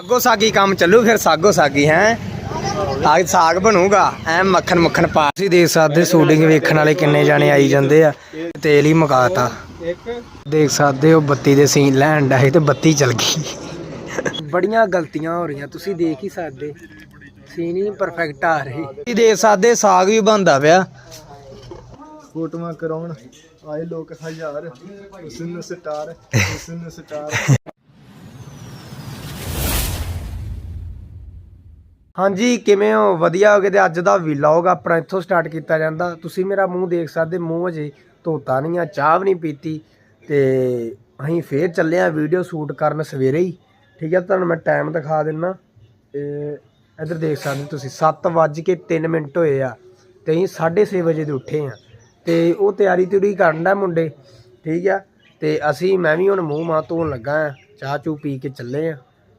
ਸਾਗੋ ਸਾਗੀ ਕੰਮ ਚੱਲੂ, ਫਿਰ ਸਾਗੋ ਸਾਗੀ ਹੈ। ਅੱਜ ਸਾਗ ਬਣੂਗਾ, ਐ ਮੱਖਣ ਮੱਖਣ ਪਾ। ਤੁਸੀਂ ਦੇਖ ਸਕਦੇ ਸ਼ੂਟਿੰਗ ਵੇਖਣ ਵਾਲੇ ਕਿੰਨੇ ਜਾਣੇ ਆਈ ਜਾਂਦੇ ਆ, ਤੇਲ ਹੀ ਮੁਕਾਤਾ। ਦੇਖ ਸਕਦੇ ਹੋ ਬੱਤੀ ਦੇ ਸੀਨ ਲੈਣ ਦਾ ਤੇ ਬੱਤੀ ਚਲ ਗਈ। ਬੜੀਆਂ ਗਲਤੀਆਂ ਹੋ ਰਹੀਆਂ, ਤੁਸੀਂ ਦੇਖ ਹੀ ਸਕਦੇ। ਸੀਨ ਹੀ ਪਰਫੈਕਟ ਆ ਰਹੀ। ਤੁਸੀਂ ਦੇਖ ਸਕਦੇ ਸਾਗ ਵੀ ਬਣਦਾ ਪਿਆ। ਫੋਟੋਆਂ ਕਰਾਉਣ, ਆਏ ਲੋਕ ਹਜ਼ਾਰ, ਉਸ ਸਟਾਰ ਉਸ ਸਟਾਰ। ਹਾਂਜੀ, ਕਿਵੇਂ ਹੋ? ਵਧੀਆ ਹੋ ਗਏ ਤੇ ਅੱਜ ਦਾ ਵਲੌਗ ਆਪਣਾ ਇੱਥੋਂ ਸਟਾਰਟ ਕੀਤਾ ਜਾਂਦਾ। ਤੁਸੀਂ ਮੇਰਾ ਮੂੰਹ ਦੇਖ ਸਕਦੇ, ਮੂੰਹ ਅਜੇ ਧੋਤਾ ਨਹੀਂ ਆ, ਚਾਹ ਵੀ ਨਹੀਂ ਪੀਤੀ। ਤੇ ਅਸੀਂ ਫੇਰ ਚੱਲੇ ਆ ਵੀਡੀਓ ਸ਼ੂਟ ਕਰਨ ਸਵੇਰੇ ਹੀ। ਠੀਕ ਹੈ ਤੁਹਾਨੂੰ ਮੈਂ ਟਾਈਮ ਦਿਖਾ ਦਿੰਨਾ। ਇਹ ਇੱਧਰ ਦੇਖ ਸਕਦੇ ਤੁਸੀਂ 7:03 ਮਿੰਟ ਹੋਏ ਆ ਤੇ ਅਸੀਂ 6:30 ਵਜੇ ਦੇ ਉੱਠੇ ਆ। ਤੇ ਉਹ ਤਿਆਰੀ ਤਿਉਰੀ ਕਰਨ ਦਾ ਮੁੰਡੇ। ਠੀਕ ਆ, ਤੇ ਅਸੀਂ, ਮੈਂ ਵੀ ਹੁਣ ਮੂੰਹ ਮਾਂ ਧੋਣ ਲੱਗਾ ਆ, ਚਾਹ ਚੂ ਪੀ ਕੇ ਚੱਲੇ ਆ।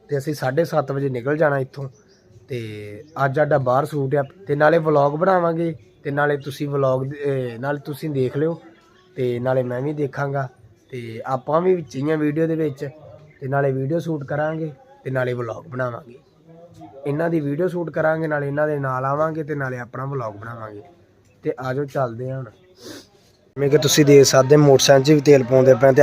ਤੇ ਅਸੀਂ 7:30 ਵਜੇ ਨਿਕਲ ਜਾਣਾ ਇੱਥੋਂ। ਤੇ ਅੱਜ ਸਾਡਾ ਬਾਹਰ ਸੂਟ ਆ ਤੇ ਨਾਲੇ ਵਲੌਗ ਬਣਾਵਾਂਗੇ ਤੇ ਨਾਲੇ ਤੁਸੀਂ ਵਲੌਗ ਨਾਲੇ ਤੁਸੀਂ ਦੇਖ ਲਿਓ ਤੇ ਨਾਲੇ ਮੈਂ ਵੀ ਦੇਖਾਂਗਾ ਤੇ ਆਪਾਂ ਵੀ ਵਿੱਚ ਹੀ ਆ ਵੀਡੀਓ ਦੇ ਵਿੱਚ ਤੇ ਨਾਲੇ ਵੀਡੀਓ ਸ਼ੂਟ ਕਰਾਂਗੇ ਤੇ ਨਾਲੇ ਵਲੌਗ ਬਣਾਵਾਂਗੇ। ਇਹਨਾਂ ਦੀ ਵੀਡੀਓ ਸ਼ੂਟ ਕਰਾਂਗੇ, ਨਾਲੇ ਇਹਨਾਂ ਦੇ ਨਾਲ ਆਵਾਂਗੇ ਤੇ ਨਾਲੇ ਆਪਣਾ ਵਲੌਗ ਬਣਾਵਾਂਗੇ। ਤੇ ਆਜੋ ਚੱਲਦੇ ਹਾਂ ਹੁਣ। ਮੈਂ ਕਿ ਤੁਸੀਂ ਦੇਖ ਸਕਦੇ ਮੋਟਰਸਾਈਕਲ 'ਚ ਵੀ ਤੇਲ ਪਾਉਂਦੇ ਪਏ ਤੇ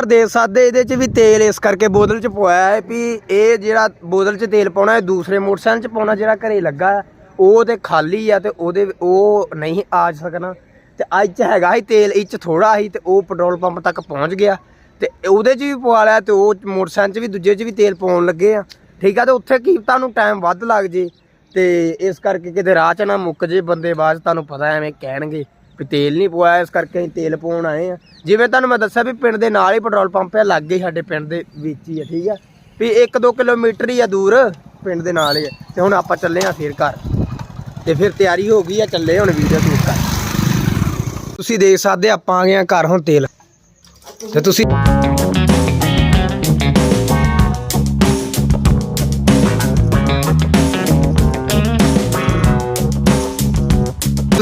ਯਾਰ ਦੇਖ ਸਕਦੇ, ਇਹਦੇ 'ਚ ਵੀ ਤੇਲ ਇਸ ਕਰਕੇ ਬੋਤਲ 'ਚ ਪਵਾਇਆ ਹੈ ਵੀ ਇਹ ਜਿਹੜਾ ਬੋਤਲ 'ਚ ਤੇਲ ਪਾਉਣਾ ਹੈ ਦੂਸਰੇ ਮੋਟਰਸਾਈਕਲ 'ਚ ਪਾਉਣਾ ਜਿਹੜਾ ਘਰੇ ਲੱਗਾ ਉਹ ਤੇ ਖਾਲੀ ਆ ਤੇ ਉਹਦੇ ਉਹ ਨਹੀਂ ਆ ਸਕਣਾ। ਤੇ ਅੱਜ ਹੈਗਾ ਹੀ ਤੇਲ ਇਹ 'ਚ ਥੋੜਾ ਸੀ ਤੇ ਉਹ ਪੈਟਰੋਲ ਪੰਪ ਤੱਕ ਪਹੁੰਚ ਗਿਆ। ਤੇ ਉਹਦੇ 'ਚ ਵੀ ਪਵਾ ਲਿਆ ਤੇ ਉਹ ਮੋਟਰਸਾਈਕਲ 'ਚ ਵੀ ਦੂਜੇ 'ਚ ਵੀ ਤੇਲ ਪਾਉਣ ਲੱਗੇ ਆ। ਠੀਕ ਆ, ਤੇ ਉੱਥੇ ਕੀ ਤੁਹਾਨੂੰ ਟਾਈਮ ਵੱਧ ਲੱਗ ਜੇ ਤੇ ਇਸ ਕਰਕੇ ਕਿਤੇ ਰਾਹ 'ਚ ਨਾ ਮੁੱਕ ਜੇ, ਬੰਦੇ ਬਾਅਦ 'ਚ ਤੁਹਾਨੂੰ ਪਤਾ ਐਵੇਂ ਕਹਿਣਗੇ। ਵੀ ਤੇਲ ਨਹੀਂ ਪਵਾਇਆ, ਇਸ ਕਰਕੇ ਅਸੀਂ ਤੇਲ ਪਾਉਣ ਆਏ ਆ ਜਿਵੇਂ ਤੁਹਾਨੂੰ ਮੈਂ ਦੱਸਿਆ ਵੀ ਪਿੰਡ ਦੇ ਨਾਲ ਹੀ ਪੈਟਰੋਲ ਪੰਪ ਹੈ ਲੱਗੇ ਹੀ ਸਾਡੇ ਪਿੰਡ ਦੇ ਵਿੱਚ ਹੀ ਆ, ਠੀਕ ਆ? ਵੀ 1-2 ਕਿਲੋਮੀਟਰ ਹੀ ਆ ਦੂਰ, ਪਿੰਡ ਦੇ ਨਾਲ ਹੀ ਆ। ਤੇ ਹੁਣ ਆਪਾਂ ਚੱਲੇ ਆ ਫੇਰ ਘਰ। ਤੇ ਫਿਰ ਤਿਆਰੀ ਹੋ ਗਈ ਆ, ਚੱਲੇ ਹੁਣ ਵੀਡੀਓ ਸ਼ੂਟ ਕਰ ਤੁਸੀਂ ਦੇਖ ਸਕਦੇ ਆਪਾਂ ਆ ਗਏ ਆ ਘਰ ਹੁਣ ਤੇਲ। ਤੇ ਤੁਸੀਂ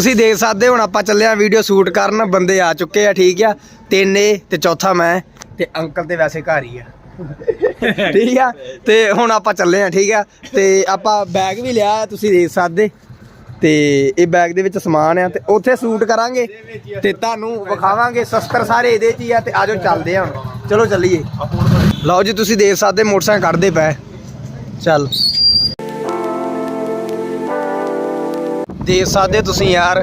ਤੁਸੀਂ ਦੇਖ ਸਕਦੇ ਹੁਣ ਆਪਾਂ ਚੱਲੇ ਆ ਵੀਡੀਓ ਸ਼ੂਟ ਕਰਨ। ਬੰਦੇ ਆ ਚੁੱਕੇ ਆ ਠੀਕ ਆ। ਤਿੰਨ ਤੇ ਚੌਥਾ ਮੈਂ ਤੇ ਅੰਕਲ ਤੇ ਵੈਸੇ ਘਰ ਹੀ ਆ। ਠੀਕ ਆ? ਤੇ ਹੁਣ ਆਪਾਂ ਚੱਲੇ ਆ ਠੀਕ ਆ। ਤੇ ਆਪਾਂ ਬੈਗ ਵੀ ਲਿਆ ਤੁਸੀਂ ਦੇਖ ਸਕਦੇ। ਤੇ ਇਹ ਬੈਗ ਦੇ ਵਿੱਚ ਸਮਾਨ ਆ ਤੇ ਉੱਥੇ ਸ਼ੂਟ ਕਰਾਂਗੇ। ਤੇ ਤੁਹਾਨੂੰ ਵਿਖਾਵਾਂਗੇ ਸ਼ਸਤਰ ਸਾਰੇ ਇਹਦੇ 'ਚ ਹੀ ਆ ਤੇ ਆਜੋ ਚੱਲਦੇ ਆ ਹੁਣ। ਚਲੋ ਚੱਲੀਏ। ਲਓ ਜੀ ਤੁਸੀਂ ਦੇਖ ਸਕਦੇ ਮੋਟਰਸਾਈਕਲ ਕੱਢਦੇ ਪਏ। ਚੱਲ। ਦੇਖ ਸਕਦੇ ਤੁਸੀਂ ਯਾਰ।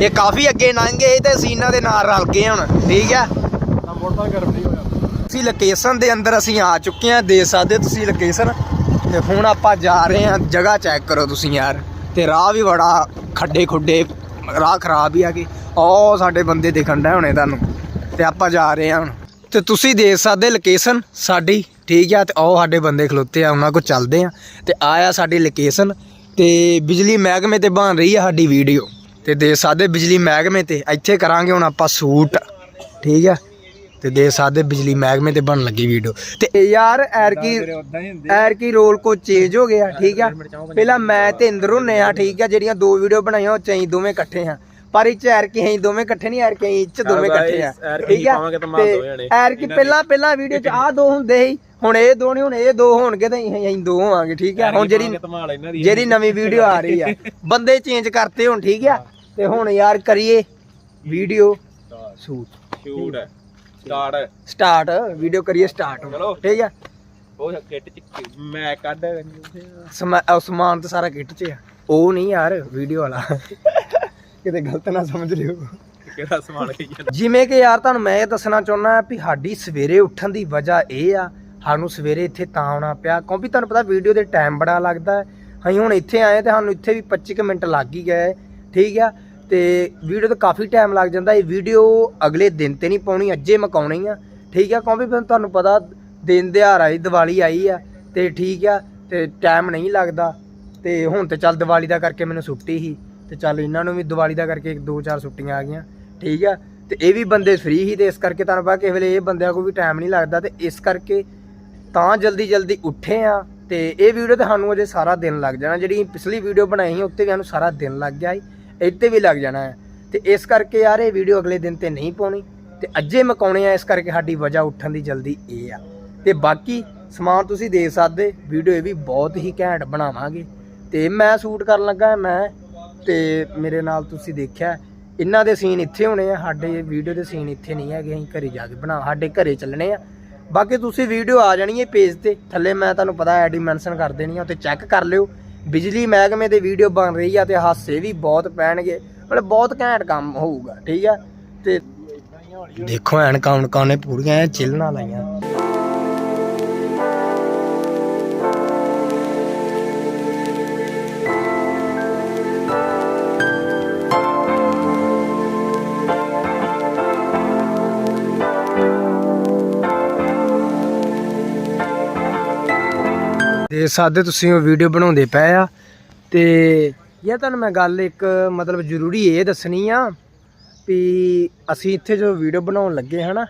ਇਹ ਕਾਫੀ ਅੱਗੇ ਲੰਘ ਗਏ ਤੇ ਅਸੀਂ ਇਹਨਾਂ ਦੇ ਨਾਲ ਰਲ ਗਏ ਹੁਣ, ਠੀਕ ਆ ਅਸੀਂ ਲੋਕੇਸ਼ਨ ਦੇ ਅੰਦਰ ਅਸੀਂ ਆ ਚੁੱਕੇ ਹਾਂ, ਦੇਖ ਸਕਦੇ ਤੁਸੀਂ ਲੋਕੇਸ਼ਨ ਤੇ ਹੁਣ ਆਪਾਂ ਜਾ ਰਹੇ ਹਾਂ, ਜਗ੍ਹਾ ਚੈੱਕ ਕਰੋ ਤੁਸੀਂ ਯਾਰ। ਤੇ ਰਾਹ ਵੀ ਬੜਾ ਖੱਡੇ ਖੁੱਡੇ ਰਾਹ ਖਰਾਬ ਹੀ ਆ ਕਿ ਉਹ ਸਾਡੇ ਬੰਦੇ ਦਿਖਣ ਡਏ ਹੁਣੇ ਤੁਹਾਨੂੰ। ਤੇ ਆਪਾਂ ਜਾ ਰਹੇ ਹਾਂ ਹੁਣ। ਤੇ ਤੁਸੀਂ ਦੇਖ ਸਕਦੇ ਲੋਕੇਸ਼ਨ ਸਾਡੀ, ਠੀਕ ਆ ਤੇ ਉਹ ਸਾਡੇ ਬੰਦੇ ਖਲੋਤੇ ਆ, ਉਹਨਾਂ ਕੋਲ ਚੱਲਦੇ ਆ। ਤੇ ਆਇਆ ਸਾਡੀ ਲੋਕੇਸ਼ਨ ਤੇ ਬਿਜਲੀ ਮਹਿਕਮੇ ਤੇ ਬਣ ਰਹੀ ਆ ਸਾਡੀ ਵੀਡੀਓ। ਤੇ ਦੇਖ ਸਕਦੇ ਬਿਜਲੀ ਮਹਿਕਮੇ ਤੇ ਇੱਥੇ ਕਰਾਂਗੇ ਹੁਣ ਆਪਾਂ ਸ਼ੂਟ। ਠੀਕ ਆ? ਤੇ ਦੇ ਸਕਦੇ ਬਿਜਲੀ ਮਹਿਕਮੇ ਤੇ ਬਣ ਲੱਗੀ ਵੀਡੀਓ। ਤੇ ਯਾਰ ਐਰ ਕੀ ਉਦਾਂ ਹੀ ਹੁੰਦੇ ਐਰ ਕੀ ਰੋਲ ਕੋ ਚੇਂਜ ਹੋ ਗਿਆ ਠੀਕ ਆ? ਪਹਿਲਾਂ ਮੈਂ ਤੇ ਇੰਦਰ ਹੁੰਨੇ ਆ ਠੀਕ ਆ? ਜਿਹੜੀਆਂ ਦੋ ਵੀਡੀਓ ਬਣਾਈਆਂ ਉਹ ਚ ਅਸੀਂ ਦੋਵੇਂ ਇਕੱਠੇ ਆ। ਪਰ ਇਹ ਚ ਐਰ ਕੀ ਅਸੀਂ ਦੋਵੇਂ ਇਕੱਠੇ ਨਹੀਂ ਐਰ ਕੀ ਅਸੀਂ ਇਹ ਚ ਦੋਵੇਂ ਇਕੱਠੇ ਆ। ਠੀਕ ਆ? ਤੇ ਐਰ ਕੀ ਪਹਿਲਾਂ ਪਹਿਲਾਂ ਵੀਡੀਓ ਚ ਆ ਦੋ ਹੁੰਦੇ ਸੀ। ਹੁਣ ਇਹ ਦੋ ਨਹੀਂ ਹੁਣ ਇਹ ਦੋ ਹੋਣਗੇ ਤੇ ਅਸੀਂ ਅਸੀਂ ਦੋ ਹੋਵਾਂਗੇ ਠੀਕ ਆ? ਹੁਣ ਜਿਹੜੀ ਧਮਾਲ ਇਹਨਾਂ ਦੀ ਜਿਹੜੀ ਨਵੀਂ ਵੀਡੀਓ ਆ ਰਹੀ ਆ ਬੰਦੇ ਚੇਂਜ ਕਰਤੇ ਹੁਣ ਠੀਕ ਆ? ਤੇ ਹੁਣ ਯਾਰ ਕਰੀਏ video shoot. Shoot. Start start video ਕਰੀਏ ਸਟਾਰਟ ਚਲੋ। ਠੀਕ ਆ? ਉਹ ਕਿੱਟ ਚ ਮੈਂ ਕੱਢ ਸਮਾਨ ਤਾਂ ਸਾਰਾ ਕਿੱਟ 'ਚ ਆ। ਉਹ ਨਹੀਂ ਯਾਰ ਵੀਡੀਓ ਵਾਲਾ। ਕਿਤੇ ਗਲਤ ਨਾ ਸਮਝ ਲਿਓ। ਕਿਹੜਾ ਸਮਾਨ ਕਹੀ ਜਿਵੇਂ ਕਿ ਯਾਰ ਤੁਹਾਨੂੰ ਮੈਂ ਇਹ ਦੱਸਣਾ ਚਾਹੁੰਦਾ ਵੀ ਸਾਡੀ ਸਵੇਰੇ ਉੱਠਣ ਦੀ ਵਜ੍ਹਾ ਇਹ ਆ ਸਾਨੂੰ ਸਵੇਰੇ ਇੱਥੇ ਤਾਂ ਆਉਣਾ ਪਿਆ, ਕਿਉਂਕਿ ਤੁਹਾਨੂੰ ਪਤਾ ਵੀਡੀਓ ਦੇ ਟਾਈਮ ਬੜਾ ਲੱਗਦਾ ਅਸੀਂ ਹੁਣ ਇੱਥੇ ਆਏ ਤੇ ਸਾਨੂੰ ਇੱਥੇ ਵੀ 25 ਕੁ ਮਿੰਟ ਲੱਗ ਹੀ ਗਏ, ਠੀਕ ਆ? ਤੇ ਵੀਡੀਓ ਤੇ ਕਾਫੀ ਟਾਈਮ ਲੱਗ ਜਾਂਦਾ, ਇਹ ਵੀਡੀਓ ਅਗਲੇ ਦਿਨ ਤੇ ਨਹੀਂ ਪਾਉਣੀ, ਅੱਜੇ ਮਕਾਉਣੀ ਆ, ਠੀਕ ਆ? ਕਿਉਂਕਿ ਫਿਰ ਤੁਹਾਨੂੰ ਪਤਾ ਦਿਨ ਦਿਹਾੜ ਆਈ ਦੀਵਾਲੀ ਆਈ ਆ, ਤੇ ਠੀਕ ਆ, ਤੇ ਟਾਈਮ ਨਹੀਂ ਲੱਗਦਾ। ਤੇ ਹੁਣ ਤੇ ਚੱਲ ਦੀਵਾਲੀ ਦਾ ਕਰਕੇ ਮੈਨੂੰ ਛੁੱਟੀ ਸੀ, ਤੇ ਚੱਲ ਇਹਨਾਂ ਨੂੰ ਵੀ ਦੀਵਾਲੀ ਦਾ ਕਰਕੇ ਦੋ ਚਾਰ ਛੁੱਟੀਆਂ ਆ ਗਈਆਂ, ਠੀਕ ਆ? ਤੇ ਇਹ ਵੀ ਬੰਦੇ ਫ੍ਰੀ ਸੀ ਤੇ ਇਸ ਕਰਕੇ ਤੁਹਾਨੂੰ ਪਤਾ ਕਿਸੇ ਵੇਲੇ ਇਹ ਬੰਦਿਆਂ ਕੋਲ ਵੀ ਟਾਈਮ ਨਹੀਂ ਲੱਗਦਾ, ਤੇ ਇਸ ਕਰਕੇ ਤਾਂ ਜਲਦੀ ਜਲਦੀ ਉੱਠੇ ਆ ਤੇ ਇਹ ਵੀਡੀਓ ਤੇ ਸਾਨੂੰ ਅਜੇ ਸਾਰਾ ਦਿਨ ਲੱਗ ਜਾਣਾ। ਜਿਹੜੀ ਪਿਛਲੀ ਵੀਡੀਓ ਬਣਾਈ ਸੀ, ਉੱਤੇ ਵੀ ਸਾਨੂੰ ਸਾਰਾ ਦਿਨ ਲੱਗ ਗਿਆ ਸੀ, ਇੱਥੇ ਵੀ ਲੱਗ ਜਾਣਾ ਹੈ। ਤੇ ਇਸ ਕਰਕੇ ਯਾਰ, ਇਹ ਵੀਡੀਓ ਅਗਲੇ ਦਿਨ ਤੇ ਨਹੀਂ ਪਾਉਣੀ। ਤੇ ਅੱਜੇ ਮਕਾਉਣੇ ਆ, ਇਸ ਕਰਕੇ ਸਾਡੀ ਵਜ੍ਹਾ ਉੱਠਣ ਦੀ ਜਲਦੀ ਇਹ ਆ। ਤੇ ਬਾਕੀ ਸਮਾਨ ਤੁਸੀਂ ਦੇ ਸਕਦੇ, ਵੀਡੀਓ ਇਹ ਵੀ ਬਹੁਤ ਹੀ ਘੈਂਟ ਬਣਾਵਾਂਗੇ। ਤੇ ਮੈਂ ਸ਼ੂਟ ਕਰਨ ਲੱਗਾ ਮੈਂ ਤੇ ਮੇਰੇ ਨਾਲ ਤੁਸੀਂ ਦੇਖਿਆ, ਇਹਨਾਂ ਦੇ ਸੀਨ ਇੱਥੇ ਹੋਣੇ ਆ, ਸਾਡੇ ਵੀਡੀਓ ਦੇ ਸੀਨ ਇੱਥੇ ਨਹੀਂ ਹੈਗੇ, ਅਸੀਂ ਘਰੇ ਜਾ ਕੇ ਬਣਾ, ਸਾਡੇ ਘਰੇ ਚੱਲਣੇ ਆ। ਬਾਕੀ ਤੁਸੀਂ ਵੀਡੀਓ ਆ ਜਾਣੀ ਹੈ ਪੇਜ ਤੇ। ਥੱਲੇ ਮੈਂ ਤੁਹਾਨੂੰ ਪਤਾ ਐਡੀ ਮੈਂਸ਼ਨ ਕਰ ਦੇਣੀ ਆ ਉੱਤੇ ਚੈੱਕ ਕਰ ਲਿਓ। ਬਿਜਲੀ ਮਹਿਕਮੇ ਦੇ ਵੀਡੀਓ ਬਣ ਰਹੀ ਆ ਤੇ ਹਾਸੇ ਵੀ ਬਹੁਤ ਪੈਣਗੇ। ਮਤਲਬ ਬਹੁਤ ਘੈਂਟ ਕੰਮ ਹੋਊਗਾ, ਠੀਕ ਆ? ਤੇ ਦੇਖੋ ਐਨਕਾਂ ਉਨਕਾਂ ਨੇ ਪੂਰੀਆਂ ਐ ਚਿਲਣਾ ਲਾਈਆਂ। ਦੇ ਸਕਦੇ ਤੁਸੀਂ ਉਹ ਵੀਡੀਓ ਬਣਾਉਂਦੇ ਪਏ ਆ। ਤੇ ਇਹ ਤੁਹਾਨੂੰ ਮੈਂ ਗੱਲ ਇੱਕ ਮਤਲਬ ਜ਼ਰੂਰੀ ਇਹ ਦੱਸਣੀ ਆ ਵੀ ਅਸੀਂ ਇੱਥੇ ਜੋ ਵੀਡੀਓ ਬਣਾਉਣ ਲੱਗੇ ਹਨਾ,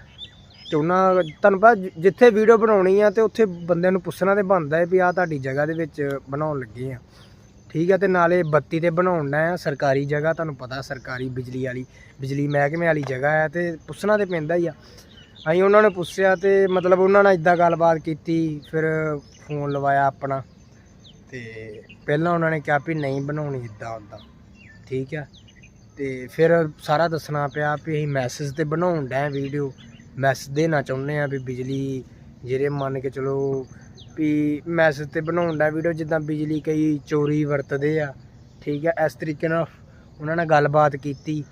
ਤੇ ਉਹਨਾਂ ਤੁਹਾਨੂੰ ਪਤਾ ਜਿੱਥੇ ਵੀਡੀਓ ਬਣਾਉਣੀ ਆ ਤੇ ਉੱਥੇ ਬੰਦਿਆਂ ਨੂੰ ਪੁੱਛਣਾ ਤੇ ਬਣਦਾ ਹੈ ਵੀ ਆ ਤੁਹਾਡੀ ਜਗ੍ਹਾ ਦੇ ਵਿੱਚ ਬਣਾਉਣ ਲੱਗੇ ਆ। ਠੀਕ ਆ, ਤੇ ਨਾਲੇ ਬੱਤੀ ਤੇ ਬਣਾਉਣਾ ਆ, ਸਰਕਾਰੀ ਜਗ੍ਹਾ, ਤੁਹਾਨੂੰ ਪਤਾ ਸਰਕਾਰੀ ਬਿਜਲੀ ਵਾਲੀ, ਬਿਜਲੀ ਮਹਿਕਮੇ ਵਾਲੀ ਜਗ੍ਹਾ ਆ ਤੇ ਪੁੱਛਣਾ ਤੇ ਪੈਂਦਾ ਹੀ ਆ। ਅਸੀਂ ਉਹਨਾਂ ਨੇ ਪੁੱਛਿਆ ਤੇ ਮਤਲਬ ਉਹਨਾਂ ਨਾਲ ਇਦਾਂ ਗੱਲਬਾਤ ਕੀਤੀ, ਫਿਰ ਫੋਨ ਲਵਾਇਆ ਆਪਣਾ ਤੇ ਪਹਿਲਾਂ ਉਹਨਾਂ ਨੇ ਕਿਹਾ ਵੀ ਨਹੀਂ ਬਣਾਉਣੀ ਇਦਾਂ ਉਦਾਂ ਠੀਕ ਆ? ਤੇ ਫਿਰ ਸਾਰਾ ਦੱਸਣਾ ਪਿਆ ਵੀ ਅਸੀਂ ਮੈਸੇਜ ਤੇ ਬਣਾਉਣ ਡੈ ਵੀਡੀਓ ਮੈਸੇਜ ਦੇਣਾ ਚਾਹੁੰਦੇ ਆ ਵੀ ਬਿਜਲੀ ਜਿਹੜੇ ਮੰਨ ਕੇ ਚਲੋ ਵੀ ਮੈਸੇਜ ਤੇ ਬਣਾਉਣ ਦਾ ਵੀਡੀਓ ਜਿੱਦਾਂ ਬਿਜਲੀ ਕਈ ਚੋਰੀ ਵਰਤਦੇ ਆ, ਠੀਕ ਆ? ਇਸ ਤਰੀਕੇ ਨਾਲ ਉਹਨਾਂ ਨਾਲ ਗੱਲਬਾਤ ਕੀਤੀ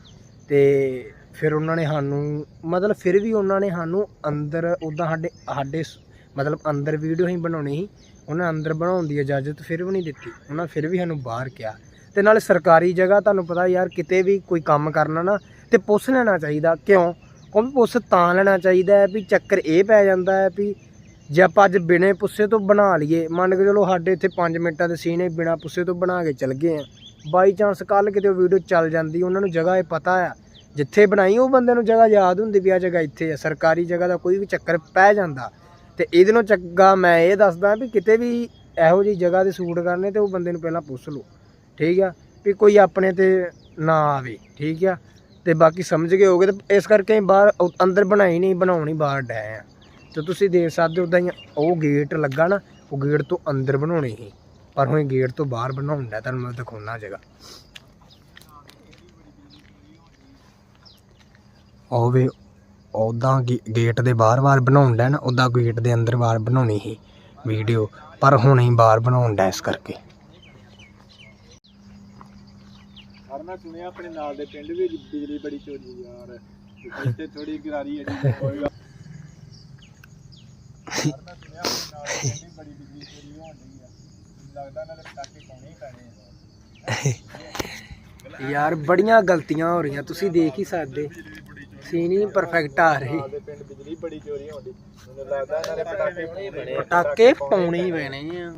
ਤੇ ਫਿਰ ਉਹਨਾਂ ਨੇ ਸਾਨੂੰ, ਮਤਲਬ ਫਿਰ ਵੀ ਉਹਨਾਂ ਨੇ ਸਾਨੂੰ ਅੰਦਰ ਉਦਾਂ ਸਾਡੇ ਸਾਡੇ ਸ- ਮਤਲਬ ਅੰਦਰ ਵੀਡੀਓ ਹੀ ਬਣਾਉਣੀ ਸੀ, ਉਹਨਾਂ ਅੰਦਰ ਬਣਾਉਣ ਦੀ ਇਜਾਜ਼ਤ ਫਿਰ ਵੀ ਨਹੀਂ ਦਿੱਤੀ। ਉਹਨਾਂ ਫਿਰ ਵੀ ਸਾਨੂੰ ਬਾਹਰ ਕਿਹਾ। ਤੇ ਨਾਲੇ ਸਰਕਾਰੀ ਜਗ੍ਹਾ ਤੁਹਾਨੂੰ ਪਤਾ ਯਾਰ, ਕਿਤੇ ਵੀ ਕੋਈ ਕੰਮ ਕਰਨਾ ਨਾ, ਤੇ ਪੁੱਛ ਲੈਣਾ ਚਾਹੀਦਾ। ਕਿਉਂ? ਉਹ ਵੀ ਪੁੱਛ ਤਾਂ ਲੈਣਾ ਚਾਹੀਦਾ ਹੈ ਵੀ ਚੱਕਰ ਇਹ ਪੈ ਜਾਂਦਾ ਹੈ ਵੀ ਜੇ ਆਪਾਂ ਅੱਜ ਬਿਨੇ ਪੁੱਸੇ ਤੋਂ ਬਣਾ ਲਈਏ, ਮੰਨ ਕੇ ਚਲੋ ਸਾਡੇ ਇੱਥੇ 5 ਮਿੰਟਾਂ ਦੇ ਸੀਨ ਹੈ, ਬਿਨਾ ਪੁੱਛੇ ਤੋਂ ਬਣਾ ਕੇ ਚੱਲ ਗਏ ਆ। ਬਾਈ ਚਾਂਸ ਕੱਲ ਕਿਤੇ ਉਹ ਵੀਡੀਓ ਚੱਲ ਜਾਂਦੀ, ਉਹਨਾਂ ਨੂੰ ਜਗ੍ਹਾ ਇਹ ਪਤਾ ਆ। ਜਿੱਥੇ ਬਣਾਈ, ਉਹ ਬੰਦੇ ਨੂੰ ਜਗ੍ਹਾ ਯਾਦ ਹੁੰਦੀ ਵੀ ਆ ਜਗ੍ਹਾ ਇੱਥੇ ਆ। ਸਰਕਾਰੀ ਜਗ੍ਹਾ ਦਾ ਕੋਈ ਵੀ ਚੱਕਰ ਪੈ ਜਾਂਦਾ। ਤੇ ਇਹਦੇ ਨੂੰ ਚੰਗਾ ਮੈਂ ਇਹ ਦੱਸਦਾ ਵੀ ਕਿਤੇ ਵੀ ਇਹੋ ਜਿਹੀ ਜਗ੍ਹਾ ਤੇ ਸ਼ੂਟ ਕਰਨੇ ਤੇ ਉਹ ਬੰਦੇ ਨੂੰ ਪਹਿਲਾਂ ਪੁੱਛ ਲਓ। ਠੀਕ ਆ? ਵੀ ਕੋਈ ਆਪਣੇ ਤੇ ਨਾ ਆਵੇ, ਠੀਕ ਆ? ਤੇ ਬਾਕੀ ਸਮਝ ਗਏ ਹੋਗੇ ਤੇ ਇਸ ਕਰਕੇ ਬਾਹਰ ਅੰਦਰ ਬਣਾਈ ਨਹੀਂ, ਬਣਾਉਣੀ ਬਾਹਰ ਡੈ ਆ। ਤੇ ਤੁਸੀਂ ਦੇਖ ਸਕਦੇ ਹੋ ਉਦਾਂ ਹੀ ਉਹ ਗੇਟ ਲੱਗਾ ਨਾ, ਉਹ ਗੇਟ ਤੋਂ ਅੰਦਰ ਬਣਾਉਣੀ ਸੀ। ਪਰ ਹੁਣ ਗੇਟ ਤੋਂ ਬਾਹਰ ਬਣਾਉਣਾ ਤੁਹਾਨੂੰ ਮੈਂ ਦਿਖਾਉਣਾ ਜਗ੍ਹਾ। ਹੋਵੇ ਉਦਾਂ ਗੇਟ ਦੇ ਬਾਹਰ-ਬਾਹਰ ਬਣਾਉਣ ਦਾ ਨਾ ਉਦਾਂ ਗੇਟ ਦੇ ਅੰਦਰ ਬਾਹਰ ਬਣਾਉਣੀ ਸੀ ਵੀਡੀਓ ਪਰ ਹੁਣ ਹੀ ਬਾਹਰ ਬਣਾਉਣ ਦਾ ਇਸ ਕਰਕੇ। ਯਾਰ ਮੈਂ ਸੁਣਿਆ ਆਪਣੇ ਨਾਲ ਦੇ ਪਿੰਡ ਵੀ ਬਿਜਲੀ ਬੜੀ ਚੋਰੀ ਯਾਰ। ਇੱਥੇ ਥੋੜੀ ਗਰਾਰੀ ਹੈ ਜੀ ਕੋਈ ਗੱਲ ਯਾਰ ਮੈਂ ਸੁਣਿਆ ਆਪਣੇ ਨਾਲ ਦੇ ਪਿੰਡ ਵੀ ਬੜੀ ਬਿਜਲੀ ਚੋਰੀ ਹੋਣ ਡਈ ਆ। ਮੈਨੂੰ ਲੱਗਦਾ ਇਹਨਾਂ ਦੇ ਪਟਾਕੇ ਪਾਉਣੇ ਹੀ ਪੈਣੇ ਆ। ਯਾਰ ਬੜੀਆਂ ਗਲਤੀਆਂ ਹੋ ਰਹੀਆਂ ਤੁਸੀਂ ਦੇਖ ਹੀ ਸਕਦੇ। ਸੀਨ ਹੀ ਪਰਫੈਕਟ ਆ ਰਹੀ। ਨਾਲ ਦੇ ਪਿੰਡ ਬਿਜਲੀ ਬੜੀ ਚੋਰੀ ਹੋਣ ਡਈ। ਮੈਨੂੰ ਲੱਗਦਾ ਇਹਨਾਂ ਦੇ ਪਟਾਕੇ ਪਾਉਣੇ ਹੀ ਪੈਣੇ ਆ। ਪਟਾਕੇ ਪਾਉਣੇ ਹੀ ਪੈਣੇ ਆ।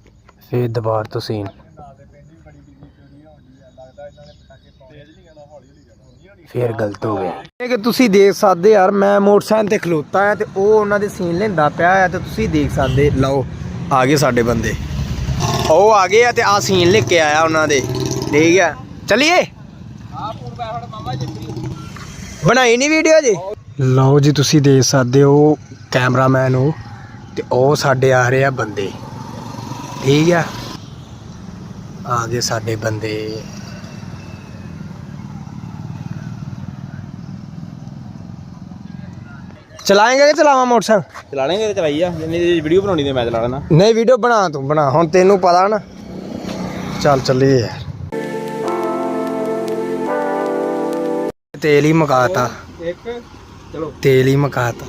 ਫੇਰ ਦੁਬਾਰ ਤੋਂ ਸੀਨ। ਨਾਲ ਦੇ ਪਿੰਡ ਵੀ ਬੜੀ ਬਿਜਲੀ ਚੋਰੀ ਹੋਣ ਡਈ ਆ ਲੱਗਦਾ ਇਹਨਾਂ ਦੇ ਪਟਾਕੇ ਪਾਉਣੇ ਤੇਜ਼ ਨਹੀਂ ਜਾਣਾ ਹੌਲੀ ਹੌਲੀ ਜਾਣਾ ਹੌਲੀ ਹੌਲੀ ਫੇਰ ਗਲਤ ਹੋ ਗਿਆ। ਇਹ ਕਿ ਤੁਸੀਂ ਦੇਖ ਸਕਦੇ ਯਾਰ ਮੈਂ ਮੋਟਰਸਾਈਕਲ ਤੇ ਖਲੋਤਾ ਆ ਤੇ ਉਹ ਉਹਨਾਂ ਦੇ ਸੀਨ ਲੈਂਦਾ ਪਿਆ ਆ ਤੇ ਤੁਸੀਂ ਦੇਖ ਸਕਦੇ ਲਓ ਆ ਗਏ ਸਾਡੇ ਬੰਦੇ। ਉਹ ਆ ਗਏ ਆ ਤੇ ਆ ਸੀਨ ਲੈ ਕੇ ਆਇਆ ਉਹਨਾਂ ਦੇ। ਠੀਕ ਆ। ਚਲਿਏ? ਬਣਾਈ ਨਹੀਂ ਵੀਡੀਓ ਜੀ ਲਓ ਜੀ ਤੁਸੀਂ ਦੇਖ ਸਕਦੇ ਹੋ ਕੈਮਰਾਮੈਨ ਉਹ ਤੇ ਉਹ ਸਾਡੇ ਆ ਰਹੇ ਆ ਬੰਦੇ। ਠੀਕ ਆ? ਆ ਗਏ ਸਾਡੇ ਬੰਦੇ। ਚਲਾਏਂਗੇ ਕਿ ਚਲਾਵਾਂ ਮੋਟਰਸਾਈਕਲ? ਚਲਾ ਲੈਂਗੇ ਤੇ ਚਲਾਈ ਆ ਜਿੰਨੀ ਵੀਡੀਓ ਬਣਾਉਣੀ ਤੇ ਮੈਂ ਚਲਾ ਲੈਣਾ। ਨਹੀਂ ਵੀਡੀਓ ਬਣਾ ਤੂੰ ਬਣਾ। ਹੁਣ ਤੈਨੂੰ ਪਤਾ ਨਾ। ਚੱਲ ਚੱਲੀਏ। ਯਾਰ ਤੇਲ ਹੀ ਮਕਾਤਾ। ਇੱਕ ਚਲੋ। ਤੇਲ ਹੀ ਮਕਾਤਾ।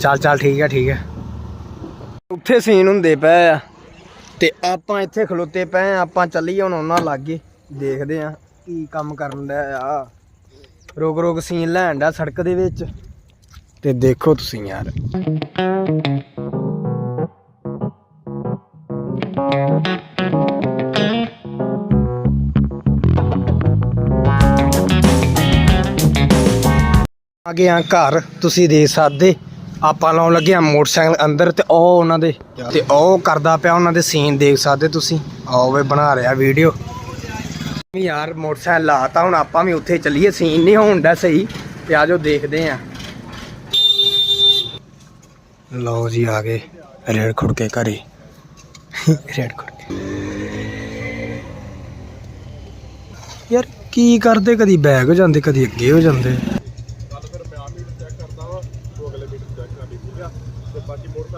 ਚੱਲ ਚੱਲ ਠੀਕ ਹੈ ਠੀਕ ਹੈ। ਉੱਥੇ ਸੀਨ ਹੁੰਦੇ ਪਏ ਆ। ਤੇ ਆਪਾਂ ਇੱਥੇ ਖਲੋਤੇ ਪਏ ਆ। ਆਪਾਂ ਚੱਲੀਏ ਹੁਣ ਉਹਨਾਂ ਲਾਗੇ। ਦੇਖਦੇ ਆ ਕੀ ਕੰਮ ਕਰਨ ਦਾ ਆ। ਰੋਕ ਰੋਕ ਸੀਨ ਲੈਣ ਦਾ ਸੜਕ ਦੇ ਵਿੱਚ। ਤੇ ਦੇਖੋ ਤੁਸੀਂ ਯਾਰ। ਆ ਗਏ ਆ ਘਰ ਤੁਸੀਂ ਦੇਖ ਸਕਦੇ ਆਪਾਂ ਲਾਉਣ ਲੱਗੇ ਆ ਮੋਟਰਸਾਈਕਲ ਅੰਦਰ ਤੇ ਉਹ ਉਹਨਾਂ ਦੇ ਤੇ ਉਹ ਕਰਦਾ ਪਿਆ ਉਹਨਾਂ ਦੇ ਸੀਨ ਦੇਖ ਸਕਦੇ ਤੁਸੀਂ। ਆਓ ਵੇ ਬਣਾ ਰਿਹਾ ਵੀਡੀਓ ਯਾਰ ਮੋਟਰਸਾਈਕਲ ਲਾਤਾ ਹੁਣ ਆਪਾਂ ਵੀ ਉੱਥੇ ਚੱਲੀਏ ਸੀਨ ਨਹੀਂ ਹੋਣ ਦਾ ਸਹੀ ਤੇ ਆਜੋ ਦੇਖਦੇ ਆ। ਲਓ ਜੀ ਆ ਗਏ ਰੇੜ ਖੁੜ ਕੇ ਘਰੇ। ਰੇੜ ਖੁੜ ਕੇ। ਯਾਰ ਕੀ ਕਰਦੇ? ਕਦੀ ਬੈਗ ਹੋ ਜਾਂਦੇ ਕਦੀ ਅੱਗੇ ਹੋ ਜਾਂਦੇ ਕੱਲ ਫਿਰ ਮੈਂ ਮੀਟਰ ਚੈੱਕ ਕਰਦਾ ਵਾ ਦੋ ਅਗਲੇ ਮੀਟਰ ਚੈੱਕ ਕਰ ਲਈ ਠੀਕ ਆ ਤੇ ਬਾਕੀ ਮੋਟਰਸਾਈਕਲ ਤੋਂ ਗੜੀ ਚ ਲੱਗ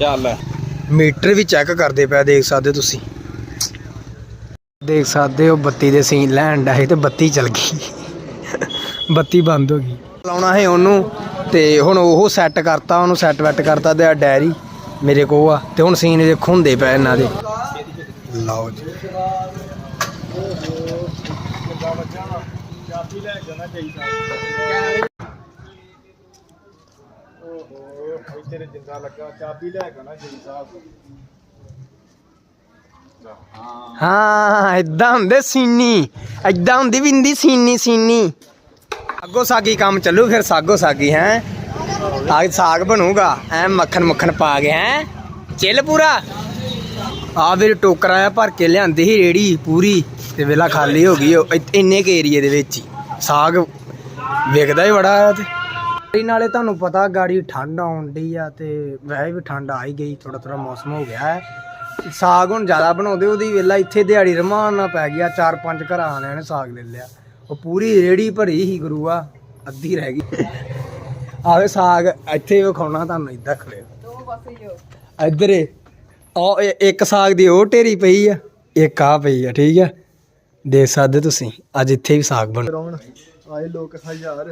ਚੱਲ। ਮੀਟਰ ਵੀ ਚੈੱਕ ਕਰਦੇ ਪਿਆ ਦੇਖ ਸਕਦੇ ਤੁਸੀਂ। ਦੇਖ ਸਕਦੇ ਹੋ ਬੱਤੀ ਦੇ ਸੀਨ ਲੈਣ ਦਾ ਸੀ ਤੇ ਬੱਤੀ ਚਲ ਗਈ। ਬੱਤੀ ਬੰਦ ਹੋ ਗਈ। ਲਾਉਣਾ ਹੈ ਉਹਨੂੰ ਤੇ ਹੁਣ ਉਹ ਸੈੱਟ ਕਰਤਾ ਉਹਨੂੰ ਸੈੱਟ ਵੈਟ ਕਰਤਾ ਤੇ ਆ ਡੈਰੀ ਮੇਰੇ ਕੋਲ ਆ ਤੇ ਹੁਣ ਸੀਨ ਦੇਖੋ ਹੁੰਦੇ ਪਏ ਇਹਨਾਂ ਦੇ। ਲਓ ਜੀ। ਕਿੱਦਾਂ ਬੱਚਾ ਵਾ ਚਾਬੀ ਲੈ ਜਾਣਾ ਚਾਹੀਦਾ ਓਹੋ ਇੱਥੇ ਜਿੰਦਾ ਲੱਗਾ, ਚਾਬੀ ਲੈ ਕੇ ਆਉਣਾ ਜੀ ਸਾਹਿਬ ਹਾਂ ਇਦਾਂ ਹੁੰਦੇ ਸੀਨੀ ਇਦਾਂ ਹੁੰਦੀ ਵਿੰਦੀ ਸੀਨੀ ਸੀਨੀ। ਅੱਗੋ ਸਾਗੀ ਕੰਮ ਚੱਲੂ ਫਿਰ ਸਾਗੋ ਸਾਗੀ ਹੈ? ਅੱਜ ਸਾਗ ਬਣੂਗਾ, ਐ ਮੱਖਣ ਮੱਖਣ ਪਾ ਕੇ, ਹੈ? ਚਿੱਲ ਪੂਰਾ? ਆ ਫਿਰ ਟੋਕਰਾ ਆ ਭਰ ਕੇ ਲਿਆਂਦੀ ਸੀ ਰੇੜੀ ਪੂਰੀ, ਤੇ ਵੇਲਾ ਖਾਲੀ ਹੋ ਗਈ ਇੰਨੇ ਕੇ ਏਰੀਏ ਦੇ ਵਿੱਚ ਹੀ। ਸਾਗ ਵਿਕਦਾ ਹੀ ਬੜਾ ਆ ਤੇ। ਨਾਲੇ ਤੁਹਾਨੂੰ ਪਤਾ ਗਾੜੀ ਠੰਡ ਆਉਣ ਡਈ ਆ ਤੇ ਵੈਸੇ ਵੀ ਠੰਡ ਆ ਹੀ ਗਈ ਥੋੜਾ ਥੋੜਾ ਮੌਸਮ ਹੋ ਗਿਆ ਹੈ। ਸਾਗ ਹੁਣ ਜ਼ਿਆਦਾ ਬਣਾਉਂਦੇ ਉਹਦੀ ਵੇਲਾ ਇੱਥੇ ਦਿਹਾੜੀ ਰਮਾਨ ਨਾਲ ਪੈ ਗਿਆ ਚਾਰ ਪੰਜ ਘਰਾਂ ਵਾਲਿਆਂ ਨੇ ਸਾਗ ਲੈ ਲਿਆ। ਉਹ ਪੂਰੀ ਰੇੜੀ ਭਰੀ ਹੀ ਗੁਰੂਆ ਅੱਧੀ ਰਹਿ ਗਈ। ਆਵੇ ਸਾਗ ਇੱਥੇ ਵਿਖਾਉਣਾ ਤੁਹਾਨੂੰ ਇਦਾਂ ਖੜੇ ਇੱਧਰ ਏ ਉਹ। ਇ- ਇੱਕ ਸਾਗ ਦੀ ਉਹ ਢੇਰੀ ਪਈ ਆ ਇੱਕ ਆ ਪਈ ਆ ਠੀਕ ਆ। ਦੇਖ ਸਕਦੇ ਤੁਸੀਂ ਅੱਜ ਇੱਥੇ ਵੀ ਸਾਗ ਬਣ ਆਏ ਲੋਕ ਹਜ਼ਾਰ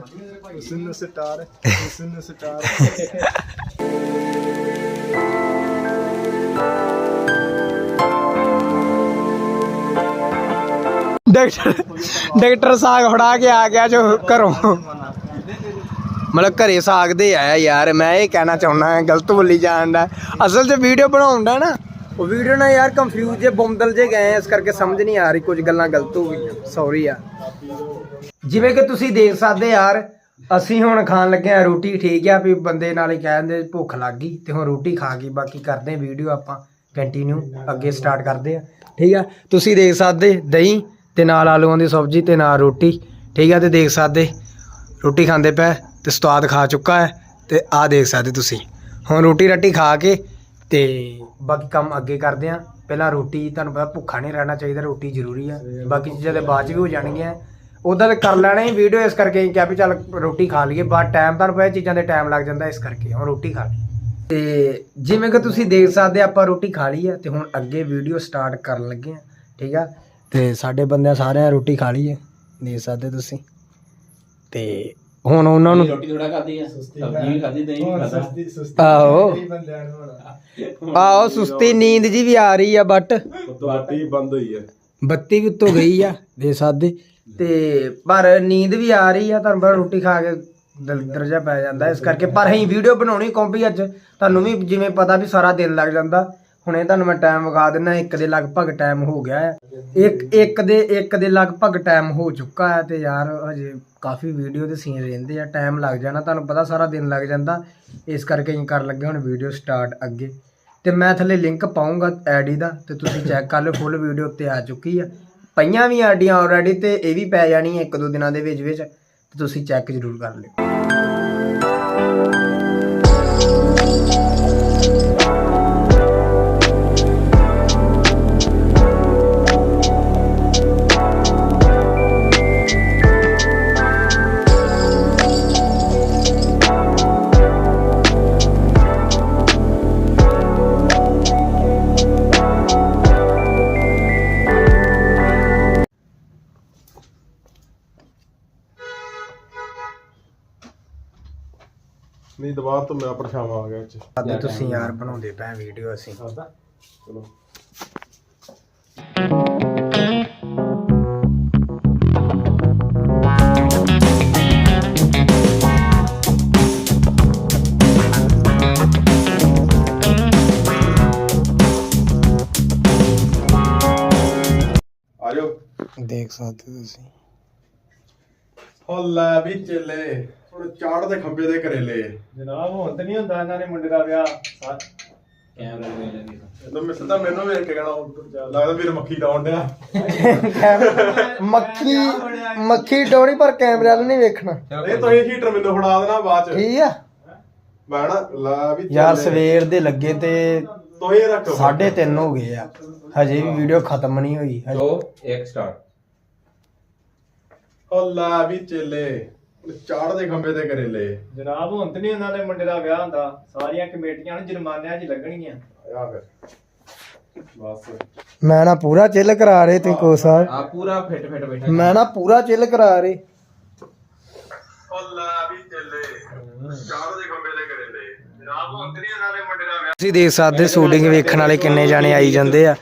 ਉਸ ਨੂੰ ਸਟਾਰ ਉਸ ਨੂੰ ਸਟਾਰ। ਡਾਕਟਰ ਡਾਕਟਰ ਸਾਗ ਫੜਾ ਕੇ ਆ ਗਿਆ ਜੋ ਘਰੋਂ। ਮਤਲਬ ਘਰੇ ਸਾਗ ਦੇ ਆਇਆ ਯਾਰ, ਮੈਂ ਇਹ ਕਹਿਣਾ ਚਾਹੁੰਦਾ, ਗਲਤ ਬੋਲੀ ਜਾਣ ਦਾ। ਅਸਲ 'ਚ ਵੀਡੀਓ ਬਣਾਉਂਦਾ ਨਾ। ਉਹ ਵੀਡੀਓ ਨਾਲ ਯਾਰ ਕੰਫਿਊਜ਼ ਜੇ ਬੰਦਲ ਜੇ ਗਏ ਇਸ ਕਰਕੇ ਸਮਝ ਨਹੀਂ ਆ ਰਹੀ, ਕੁਝ ਗੱਲਾਂ ਗਲਤ ਹੋ ਗਈਆਂ। ਸੌਰੀ ਯਾਰ ਜਿਵੇਂ ਕਿ ਤੁਸੀਂ ਦੇਖ ਸਕਦੇ ਯਾਰ, ਅਸੀਂ ਹੁਣ ਖਾਣ ਲੱਗੇ ਆ ਰੋਟੀ, ਠੀਕ ਆ, ਵੀ ਬੰਦੇ ਨਾਲ ਹੀ ਕਹਿੰਦੇ ਭੁੱਖ ਲੱਗ ਗਈ, ਤੇ ਹੁਣ ਰੋਟੀ ਖਾ ਗਈ ਬਾਕੀ ਕਰਦੇ ਵੀਡੀਓ, ਆਪਾਂ ਕੰਟੀਨਿਊ ਅੱਗੇ ਸਟਾਰਟ ਕਰਦੇ ਆ। ਠੀਕ ਆ? ਤੁਸੀਂ ਦੇਖ ਸਕਦੇ ਦਹੀਂ, ਤੇ ਨਾਲ ਆਲੂਆਂ ਦੀ ਸਬਜ਼ੀ, ਤੇ ਨਾਲ ਰੋਟੀ, ਠੀਕ ਆ, ਤੇ ਦੇਖ ਸਕਦੇ, ਰੋਟੀ ਖਾਂਦੇ ਪਏ, ਤੇ ਸਵਾਦ ਖਾ ਚੁੱਕਾ ਹੈ, ਤੇ ਆ ਦੇਖ ਸਕਦੇ ਤੁਸੀਂ। ਹੁਣ ਰੋਟੀ ਰੱਟੀ ਖਾ ਕੇ ਤੇ ਬਾਕੀ ਕੰਮ ਅੱਗੇ ਕਰਦੇ ਆ। ਪਹਿਲਾਂ ਰੋਟੀ ਤੁਹਾਨੂੰ ਪਤਾ ਭੁੱਖਾ ਨਹੀਂ ਰਹਿਣਾ ਚਾਹੀਦਾ ਰੋਟੀ ਜ਼ਰੂਰੀ ਆ। ਬਾਕੀ ਚੀਜ਼ਾਂ ਦੇ ਬਾਅਦ 'ਚ ਵੀ ਹੋ ਜਾਣਗੀਆਂ। ਉਦਾਂ ਤੇ ਕਰ ਲੈਣਾ ਹੀ ਵੀਡੀਓ ਇਸ ਕਰਕੇ ਅਸੀਂ ਕਿਹਾ ਵੀ ਚੱਲ ਰੋਟੀ ਖਾ ਲਈਏ। ਬਾਅਦ ਟਾਈਮ ਤੁਹਾਨੂੰ ਪਤਾ ਇਹ ਚੀਜ਼ਾਂ ਦੇ ਟਾਈਮ ਲੱਗ ਜਾਂਦਾ ਇਸ ਕਰਕੇ ਹੁਣ ਰੋਟੀ ਖਾ ਲਈ। ਤੇ ਜਿਵੇਂ ਕਿ ਤੁਸੀਂ ਦੇਖ ਸਕਦੇ ਆ, ਆਪਾਂ ਰੋਟੀ ਖਾ ਲਈ ਆ ਤੇ ਹੁਣ ਅੱਗੇ ਵੀਡੀਓ ਸਟਾਰਟ ਕਰਨ ਲੱਗੇ ਆ ਠੀਕ ਆ? ਤੇ ਸਾਡੇ ਬੰਦਿਆਂ ਸਾਰਿਆਂ ਰੋਟੀ ਖਾ ਲਈ ਹੈ ਦੇਖ ਸਕਦੇ ਤੁਸੀਂ। ਤੇ ਹੁਣ ਉਹਨਾਂ ਨੂੰ ਰੋਟੀ ਥੋੜਾ ਖਾਦੀ ਆ। ਸਬਜ਼ੀ ਵੀ ਖਾਦੀ ਦਹੀਂ ਵੀ ਖਾਦਾ ਸੁਸਤੀ ਸੁਸਤੀ ਆਹੋ। ਬੰਦਿਆਂ ਨੂੰ ਹੋਣਾ। ਆਹੋ। ਸੁਸਤੀ ਨੀਂਦ ਜੀ ਵੀ ਆ ਰਹੀ ਆ ਬਟ। ਬਾਟੀ ਬੰਦ ਹੋਈ ਹੈ ਬੱਤੀ ਵੀ ਉੱਤੋਂ ਗਈ ਆ ਦੇ ਸਾਦੇ। ਤੇ ਪਰ ਨੀਂਦ ਵੀ ਆ ਰਹੀ ਆ ਤੁਹਾਨੂੰ ਪਤਾ ਰੋਟੀ ਖਾ ਕੇ ਦਿਲ ਦਰਜਾ ਪੈ ਜਾਂਦਾ। ਇਸ ਕਰਕੇ ਪਰ ਅਸੀਂ ਵੀਡੀਓ ਬਣਾਉਣੀ ਕੰਪੀ ਅੱਜ। ਤੁਹਾਨੂੰ ਵੀ ਜਿਵੇਂ ਪਤਾ ਵੀ ਸਾਰਾ ਦਿਨ ਲੱਗ ਜਾਂਦਾ। ਹੁਣੇ ਤੁਹਾਨੂੰ ਮੈਂ ਟਾਈਮ ਵਿਖਾ ਦਿੰਦਾ ਇੱਕ ਦੇ ਲਗਭਗ ਟਾਈਮ ਹੋ ਗਿਆ ਹੈ ਇੱਕ ਇੱਕ ਦੇ ਇੱਕ ਦੇ ਲਗਭਗ ਟਾਈਮ ਹੋ ਚੁੱਕਾ ਹੈ ਤੇ ਯਾਰ ਹਜੇ ਕਾਫੀ ਵੀਡੀਓ ਦੇ ਸੀਨ ਰਹਿੰਦੇ ਆ ਟਾਈਮ ਲੱਗ ਜਾਣਾ, ਤੁਹਾਨੂੰ ਪਤਾ ਸਾਰਾ ਦਿਨ ਲੱਗ ਜਾਂਦਾ। ਇਸ ਕਰਕੇ ਅਸੀਂ ਕਰਨ ਲੱਗੇ ਹੁਣ ਵੀਡੀਓ ਸਟਾਰਟ ਅੱਗੇ। ਤੇ ਮੈਂ ਥੱਲੇ ਲਿੰਕ ਪਾਉਂਗਾ ਆਈਡੀ ਦਾ, ਤੇ ਤੁਸੀਂ ਚੈੱਕ ਕਰ ਲਿਓ ਫੁੱਲ ਵੀਡੀਓ ਉੱਤੇ ਆ ਚੁੱਕੀ ਆ। ਪਈਆਂ ਵੀ ਆਡੀਆਂ ਆਲਰੇਡੀ ਤੇ ਇਹ ਵੀ ਪੈ ਜਾਣੀ ਹੈ ਇੱਕ ਦੋ ਦਿਨਾਂ ਦੇ ਵਿੱਚ ਵਿੱਚ ਤੇ ਤੁਸੀਂ ਚੈੱਕ ਜ਼ਰੂਰ ਕਰ ਲਿਓ। ਦੁਬਾਰਾ ਤੋਂ ਮੈਂ ਪਰਛਾਵਾਂ ਆ ਗਿਆ ਵਿੱਚ। ਅੱਜ ਤੁਸੀਂ ਯਾਰ ਬਣਾਉਂਦੇ ਪਏ ਵੀਡੀਓ ਅਸੀਂ। ਚਲੋ। ਆ ਜਾਓ। ਦੇਖ ਸਕਦੇ ਤੁਸੀਂ। ਹੋ ਲੈ ਵੀ ਚੇਲੇ ਹੁਣ ਚਾੜ ਦੇ ਖੰਬੇ ਦੇ ਕਰੇਲੇ ਜਨਾਬ ਹੁਣ ਤੇ ਨਹੀਂ ਹੁੰਦਾ ਇਹਨਾਂ ਨੇ ਮੁੰਡੇ ਦਾ ਵਿਆਹ ਕੈਮਰਾ ਦੇ ਲੱਗੀ ਜਦੋਂ ਮੈਂ ਸਿੱਧਾ ਮੈਨੂੰ ਵੇਖ ਕੇ ਕਹਿਣਾ ਲੱਗਦਾ ਵੀਰ ਮੱਖੀ ਡਾਉਣ ਡਿਆ। ਮੱਖੀ ਮੱਖੀ ਡੋਣੀ ਪਰ ਕੈਮਰੇ ਵਾਲ ਨਹੀਂ ਵੇਖਣਾ। ਇਹ ਤੁਸੀਂ ਹੀਟਰ ਮੈਨੂੰ ਫੜਾ ਦੇਣਾ ਬਾਅਦ ਚ। ਠੀਕ ਆ। ਮੈਂ ਨਾ ਲੈ ਵੀ ਯਾਰ। ਸਵੇਰ ਦੇ ਲੱਗੇ ਤੇ ਤੁਸੀਂ ਰੱਖੋ 3:30 ਹੋ ਗਏ ਆ। ਹਜੇ ਵੀ ਵੀਡੀਓ ਖਤਮ ਨਹੀਂ ਹੋਈ ਹਜੇ- ਦੋ ਇੱਕ ਸਟਾਰਟ ਹੋ ਲੈ ਵੀ ਚੇਲੇ ਚਾੜ ਦੇ ਖੰਬੇ ਦੇ ਕਰੇਲੇ। ਜਨਾਬ ਹੁਣ ਤੇ ਨਹੀਂ ਉਹਨਾਂ ਦੇ ਮੁੰਡੇ ਦਾ ਵਿਆਹ ਹੁੰਦਾ। ਸਾਰੀਆਂ ਕਮੇਟੀਆਂ ਨੂੰ ਜੁਰਮਾਨਿਆਂ 'ਚ ਲੱਗਣਗੀਆਂ। ਆ ਫਿਰ। ਬਸ। ਮੈਂ ਨਾ ਪੂਰਾ ਚਿੱਲ ਕਰਾ ਰਹੇ ਤੇ ਕੋਸਾ ਆ ਪੂਰਾ ਫਿੱਟ ਫਿੱਟ ਬੈਠਾ ਮੈਂ ਨਾ ਪੂਰਾ ਚਿੱਲ ਕਰਾ ਰਹੇ ਹੋ ਲੈ ਵੀ ਚੇਲੇ ਚਾੜ ਦੇ ਖੰਬੇ ਦੇ ਕਰੇਲੇ। ਜਨਾਬ ਹੁਣ ਤੇ ਨਹੀਂ ਇਹਨਾਂ ਦੇ ਮੁੰਡੇ ਦਾ ਵਿਆਹ। ਤੁਸੀਂ ਦੇਖ ਸਕਦੇ ਸ਼ੂਟਿੰਗ ਵੇਖਣ ਵਾਲੇ ਕਿੰਨੇ ਜਾਣੇ ਆਈ ਜਾਂਦੇ ਆ।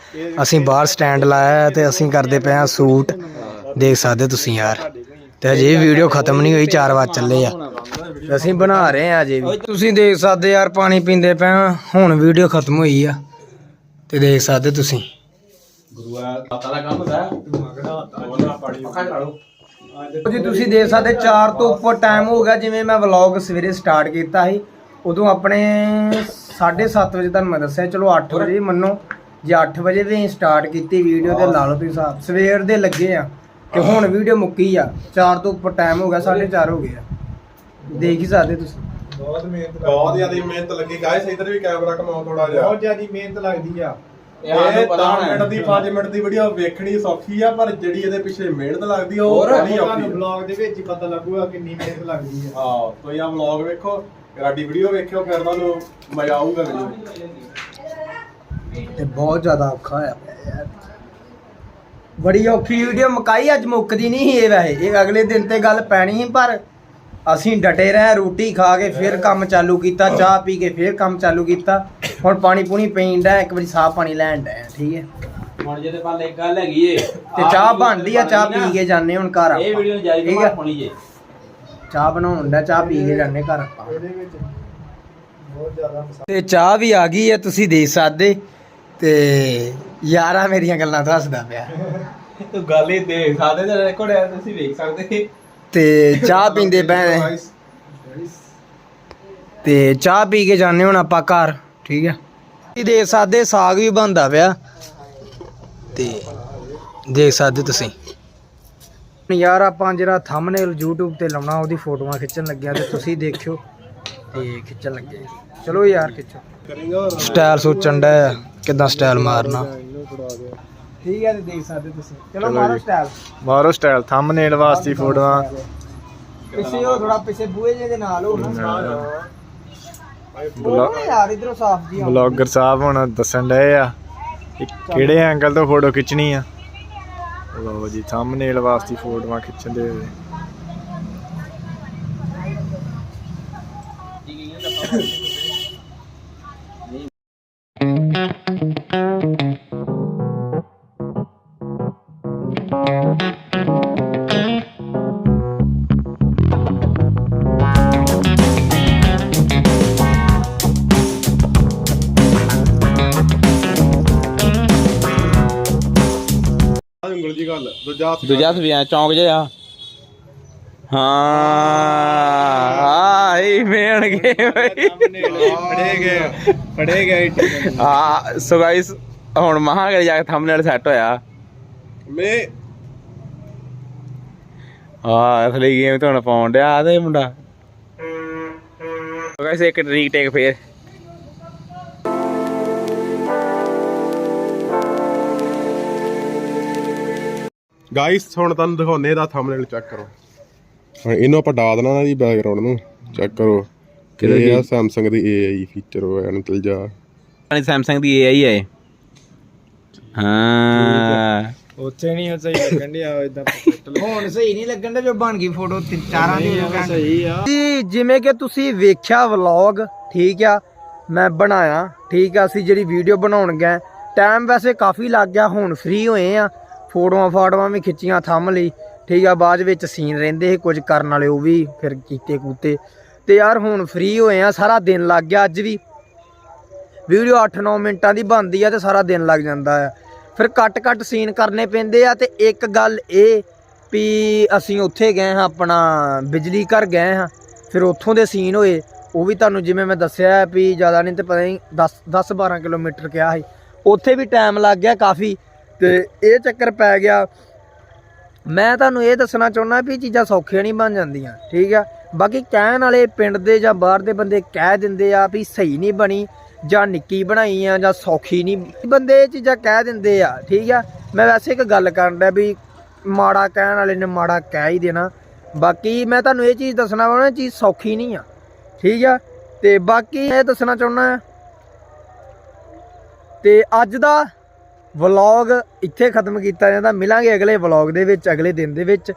ਅਸੀਂ ਬਾਹਰ ਸਟੈਂਡ ਲਾਇਆ ਤੇ ਅਸੀਂ ਕਰਦੇ ਪਏ ਆ ਸ਼ੂਟ। ਦੇਖ ਸਕਦੇ ਤੁਸੀਂ ਯਾਰ। ਤੇ ਅਜੇ ਵੀਡੀਓ ਖਤਮ ਨਹੀਂ ਹੋਈ 4 ਵਜੇ ਚੱਲੇ ਆ। ਅਸੀਂ ਬਣਾ ਰਹੇ ਆ ਅਜੇ ਵੀ। ਤੁਸੀਂ ਦੇਖ ਸਕਦੇ ਯਾਰ, ਪਾਣੀ ਪੀਂਦੇ ਪਏ ਹੁਣ ਵੀਡੀਓ ਖਤਮ ਹੋਈ ਆ। ਤੇ ਦੇਖ ਸਕਦੇ ਤੁਸੀਂ। ਜੀ, ਤੁਸੀਂ ਦੇਖ ਸਕਦੇ 4 ਤੋਂ ਉੱਪਰ ਟਾਈਮ ਹੋ ਗਿਆ। ਜਿਵੇਂ ਮੈਂ ਵਲੌਗ ਸਵੇਰੇ ਸਟਾਰਟ ਕੀਤਾ ਸੀ, ਉਦੋਂ ਆਪਣੇ 7:30 ਵਜੇ ਤੁਹਾਨੂੰ ਮੈਂ ਦੱਸਿਆ, ਚਲੋ 8 ਵਜੇ ਵੀ ਮੰਨੋ। ਜੇ 8 ਵਜੇ ਵੀ ਸਟਾਰਟ ਕੀਤੀ ਵੀਡੀਓ ਤੇ ਲਾ ਲਓ ਤੁਸੀਂ ਹਿਸਾਬ। ਸਵੇਰ ਦੇ ਲੱਗੇ ਆ। ਤੇ ਹੁਣ ਵੀਡੀਓ ਮੁੱਕੀ ਆ। 4 ਤੋਂ ਉੱਪਰ ਟਾਈਮ ਹੋ ਗਿਆ 4:30 ਹੋ ਗਿਆ ਦੇਖ ਹੀ ਸਕਦੇ ਤੁਸੀਂ। ਬਹੁਤ ਮਿਹਨਤ ਬਹੁਤ ਜ਼ਿਆਦਾ ਮਿਹਨਤ ਲੱਗੀ। ਗਾਇਸ ਇਧਰ ਵੀ ਕੈਮਰਾ ਘਮਾਓ ਥੋੜਾ ਜਿਹਾ। ਬਹੁਤ ਜ਼ਿਆਦਾ ਮਿਹਨਤ ਲੱਗਦੀ ਆ। ਇਹ ਸਾਨੂੰ ਇਹ ਪਤਾ 10 ਹੋਣਾ। ਮਿੰਟ ਦੀ 5 ਮਿੰਟ ਦੀ ਵੀਡੀਓ ਵੇਖਣੀ ਸੌਖੀ ਆ ਪਰ ਜਿਹੜੀ ਇਹਦੇ ਪਿੱਛੇ ਮਿਹਨਤ ਲੱਗਦੀ ਆ ਉਹ? ਬੜੀ ਔਖੀ ਆ। ਵਲੌਗ ਦੇ ਵਿੱਚ ਹੀ ਪਤਾ ਲੱਗੂਗਾ ਕਿੰਨੀ ਮਿਹਨਤ ਲੱਗਦੀ ਆ। ਹਾਂ ਤੁਸੀਂ ਆ ਵਲੌਗ ਵੇਖੋ ਸਾਡੀ ਵੀਡੀਓ ਵੇਖਿਓ ਫਿਰ ਤੁਹਾਨੂੰ ਮਜ਼ਾ ਆਊਗਾ ਵੀਡੀਓ ਤੇ ਬਹੁਤ ਜ਼ਿਆਦਾ ਔਖਾ ਯਾਰ ਬੜੀ ਔਖੀ ਵੀਡੀਓ ਮੁਕਾਈ ਅੱਜ ਮੁੱਕਦੀ ਨਹੀਂ ਸੀ ਇਹ ਵੈਸੇ। ਇਹ ਅਗਲੇ ਦਿਨ ਤੇ ਗੱਲ ਪੈਣੀ ਸੀ ਪਰ ਅਸੀਂ ਡਟੇ ਰਹੇ ਰੋਟੀ ਖਾ ਕੇ ਫਿਰ ਕੰਮ ਚਾਲੂ ਕੀਤਾ ਚਾਹ ਪੀ ਕੇ ਫਿਰ ਕੰਮ ਚਾਲੂ ਕੀਤਾ। ਹੁਣ ਪਾਣੀ ਪੂਣੀ ਪੀਣ ਦਾ ਇੱਕ ਵਾਰੀ ਸਾਫ਼ ਪਾਣੀ ਲੈਣ ਦਾ ਠੀਕ ਹੈ। ਹੁਣ ਜਿਹਦੇ ਪਾਲੇ ਇੱਕ ਗੱਲ ਹੈਗੀ ਏ ਤੇ ਚਾਹ ਬਣਦੀ ਆ ਚਾਹ ਪੀ ਕੇ ਜਾਂਦੇ ਹੁਣ ਘਰ ਇਹ ਵੀਡੀਓ ਜਾਰੀ ਠੀਕ ਬਿਮਾਰ ਹੈ ਹੋਣੀ ਜੇ ਚਾਹ ਬਣਾਉਣ ਦਾ ਚਾਹ ਪੀ ਕੇ ਜਾਂਦੇ ਘਰ ਆਪਾਂ। ਇਹਦੇ ਵਿੱਚ ਬਹੁਤ ਜ਼ਿਆਦਾ ਮਸਾ- ਤੇ ਚਾਹ ਵੀ ਆ ਗਈ ਹੈ ਤੁਸੀਂ ਦੇਖ ਸਕਦੇ। ਤੇ ਯਾਰਾ ਮੇਰੀਆਂ ਗੱਲਾਂ ਤੋਂ ਹੱਸਦਾ ਪਿਆ। ਤੂੰ ਗੱਲ ਹੀ ਦੇਖ ਸਕਦੇ ਤੇ ਰਿਕਾਰਡ ਹੈ ਤੁਸੀਂ ਵੇਖ ਸਕਦੇ। ਤੇ ਚਾਹ ਪੀਂਦੇ ਪਏ। ਤੇ ਚਾਹ ਪੀ ਕੇ ਜਾਂਦੇ ਹੁਣ ਆਪਾਂ ਘਰ ਠੀਕ ਹੈ। ਤੁਸੀਂ ਦੇਖ ਸਕਦੇ ਸਾਗ ਵੀ ਬਣਦਾ ਪਿਆ। ਤੇ ਦੇਖ ਸਕਦੇ ਤੁਸੀਂ। ਯਾਰ ਆਪਾਂ ਜਿਹੜਾ ਥੰਬਨੇਲ YouTube ਤੇ ਲਾਉਣਾ ਉਹਦੀ ਫੋਟੋਆਂ ਖਿੱਚਣ ਲੱਗਿਆ ਤੇ ਤੁਸੀਂ ਦੇਖਿਓ। ਤੇ ਖਿੱਚਣ ਲੱਗੇ। ਚਲੋ ਯਾਰ ਖਿੱਚੋ। ਸਟਾਈਲ ਸੋਚਣ ਦਾ ਕਿਦਾਂ ਸਟਾਈਲ ਮਾਰਨਾ। ਠੀਕ ਹੈ ਤੇ ਦੇਖ ਸਕਦੇ ਤੁਸੀਂ। ਚਲੋ ਮਾਰੋ ਸਟਾਈਲ ਮਾਰੋ ਸਟਾਈਲ ਥੰਬਨੇਲ ਵਾਸਤੇ ਫੋਟੋਆਂ। ਪਿੱਛੇ ਹੋ ਥੋੜਾ ਪਿੱਛੇ ਬੂਹੇ ਜੇ ਦੇ ਨਾਲ ਹੋ ਨਾ ਬਲੌਗ ਯਾਰ ਇਧਰੋਂ ਸਾਫ਼ ਜੀ ਆਉਂਦੀ। ਬਲੌਗਰ ਸਾਹਿਬ ਹੁਣ ਦੱਸਣ ਡਏ ਆ ਕਿ ਕਿਹੜੇ ਐਂਗਲ ਤੋਂ ਫੋਟੋ ਖਿੱਚਣੀ ਆ। ਲਓ ਜੀ ਥੰਬਨੇਲ ਵਾਸਤੇ ਫੋਟੋਆਂ ਖਿੱਚਣ ਦੇ ਹੋਏ ਉਂਗਲ ਦੂਜਾ ਹੱਥ ਦੂਜਾ ਵੀ ਆ ਚੌਂਕ ਜਿਹਾ। ਹਾਂ ਆਈ ਮੇਣ ਗਏ ਬਈ ਫੜੇ ਗਏ ਫੜੇ ਗਏ ਆ ਸੋ ਗਾਇਸ ਹੁਣ ਮਹਾਗੜ ਜਾ ਕੇ ਥੰਬਨੇਲ ਸੈੱਟ ਹੋਇਆ। ਮੇ ਆ ਅਸਲੀ ਗੇਮ ਤੇ ਹੁਣ ਪਾਉਣ ਡਿਆ ਤੇ ਮੁੰਡਾ। ਸੋ ਗਾਇਸ ਇੱਕ ਰੀਟੇਕ ਫੇਰ। ਗਾਇਸ ਹੁਣ ਤੁਹਾਨੂੰ ਦਿਖਾਉਂਦੇ ਇਹਦਾ ਥੰਬਨੇਲ ਚੈੱਕ ਕਰੋ। ਹੁਣ ਇਹਨੂੰ ਆਪਾਂ ਡਾ ਦੇਣਾ ਨਾ ਜੀ ਬੈਕਗ੍ਰਾਉਂਡ ਨੂੰ। ਚੈੱਕ ਕਰੋ। ਕਿਹਦਾ ਇਹ ਆ? Samsung ਦੀ AI ਫੀਚਰ ਹੋਇਆ ਨਿਕਲ ਜਾ। ਵਾਲੀ ਸੈਮਸੰਗ ਦੀ AI ਹੈ ਹਾਂ। ਉੱਥੇ ਨਹੀਂ ਸਹੀ ਲੱਗਣ ਡਿਆ ਇਦਾਂ ਹੁਣ ਸਹੀ ਨਹੀਂ ਲੱਗਣ ਦਾ ਜੋ ਬਣ ਗਈ ਫੋਟੋ ਤਿੰਨ ਚਾਰਾਂ ਦੀ ਸਹੀ ਆ। ਜੀ ਜਿਵੇਂ ਕਿ ਤੁਸੀਂ ਵੇਖਿਆ ਵਲੌਗ ਠੀਕ ਆ ਮੈਂ ਬਣਾਇਆ ਠੀਕ ਆ ਅਸੀਂ ਜਿਹੜੀ ਵੀਡੀਓ ਬਣਾਉਣ ਗਏ ਟਾਈਮ ਵੈਸੇ ਕਾਫੀ ਲੱਗ ਗਿਆ ਹੁਣ ਫ੍ਰੀ ਹੋਏ ਆ। ਫੋਟੋਆਂ ਫਾਟੋਆਂ ਵੀ ਖਿੱਚੀਆਂ ਥੰਮ ਲਈ। ਠੀਕ ਆ, ਬਾਅਦ ਵਿੱਚ ਸੀਨ ਰਹਿੰਦੇ ਸੀ, ਕੁਝ ਕਰਨ ਵਾਲੇ ਉਹ ਵੀ ਫਿਰ ਕੀਤੇ ਕੂਤੇ। ਤੇ ਯਾਰ ਹੁਣ ਫ੍ਰੀ ਹੋਏ ਆ, ਸਾਰਾ ਦਿਨ ਲੱਗ ਗਿਆ ਅੱਜ ਵੀ। ਵੀਡੀਓ 8-9 ਮਿੰਟਾਂ ਦੀ ਬਣਦੀ ਆ ਤੇ ਸਾਰਾ ਦਿਨ ਲੱਗ ਜਾਂਦਾ ਆ। ਫਿਰ ਕੱਟ ਕੱਟ ਸੀਨ ਕਰਨੇ ਪੈਂਦੇ ਆ ਤੇ ਇੱਕ ਗੱਲ ਇਹ ਵੀ ਅਸੀਂ ਉੱਥੇ ਗਏ ਹਾਂ, ਆਪਣਾ ਬਿਜਲੀ ਘਰ ਗਏ ਹਾਂ। ਫਿਰ ਉੱਥੋਂ ਦੇ ਸੀਨ ਹੋਏ, ਉਹ ਵੀ ਤੁਹਾਨੂੰ ਜਿਵੇਂ ਮੈਂ ਦੱਸਿਆ ਵੀ ਜ਼ਿਆਦਾ ਨਹੀਂ ਤੇ ਪਤਾ ਨਹੀਂ 10 10 12 ਕਿਲੋਮੀਟਰ ਕਿਹਾ ਸੀ। ਉੱਥੇ ਵੀ ਟਾਈਮ ਲੱਗ ਗਿਆ ਕਾਫੀ। ਤੇ ਇਹ ਚੱਕਰ ਪੈ ਗਿਆ। ਮੈਂ ਤੁਹਾਨੂੰ ਇਹ ਦੱਸਣਾ ਚਾਹੁੰਦਾ ਵੀ ਇਹ ਚੀਜ਼ਾਂ ਸੌਖੀਆਂ ਨਹੀਂ ਬਣ ਜਾਂਦੀਆਂ, ਠੀਕ ਆ? ਬਾਕੀ ਕਹਿਣ ਵਾਲੇ ਪਿੰਡ ਦੇ ਜਾਂ ਬਾਹਰ ਦੇ ਬੰਦੇ ਕਹਿ ਦਿੰਦੇ ਆ ਵੀ ਸਹੀ ਨਹੀਂ ਬਣੀ ਜਾਂ ਨਿੱਕੀ ਬਣਾਈ ਆ ਜਾਂ ਸੌਖੀ ਨਹੀਂ ਬੰਦੇ ਇਹ ਚੀਜ਼ਾਂ ਕਹਿ ਦਿੰਦੇ ਆ, ਠੀਕ ਆ? ਮੈਂ ਵੈਸੇ ਇੱਕ ਗੱਲ ਕਰਨ ਡਿਆ ਵੀ ਮਾੜਾ ਕਹਿਣ ਵਾਲੇ ਨੇ ਮਾੜਾ ਕਹਿ ਹੀ ਦੇਣਾ। ਬਾਕੀ ਮੈਂ ਤੁਹਾਨੂੰ ਇਹ ਚੀਜ਼ ਦੱਸਣਾ ਵਾ ਨਾ ਚੀਜ਼ ਸੌਖੀ ਨਹੀਂ ਆ, ਠੀਕ ਆ? ਤੇ ਬਾਕੀ ਇਹ ਦੱਸਣਾ ਚਾਹੁੰਦਾ ਤੇ ਅੱਜ ਦਾ ਵਲੌਗ ਇੱਥੇ ਖਤਮ ਕੀਤਾ ਜਾਂਦਾ। ਮਿਲਾਂਗੇ ਅਗਲੇ ਵਲੌਗ ਦੇ ਵਿੱਚ ਅਗਲੇ ਦਿਨ ਦੇ ਵਿੱਚ।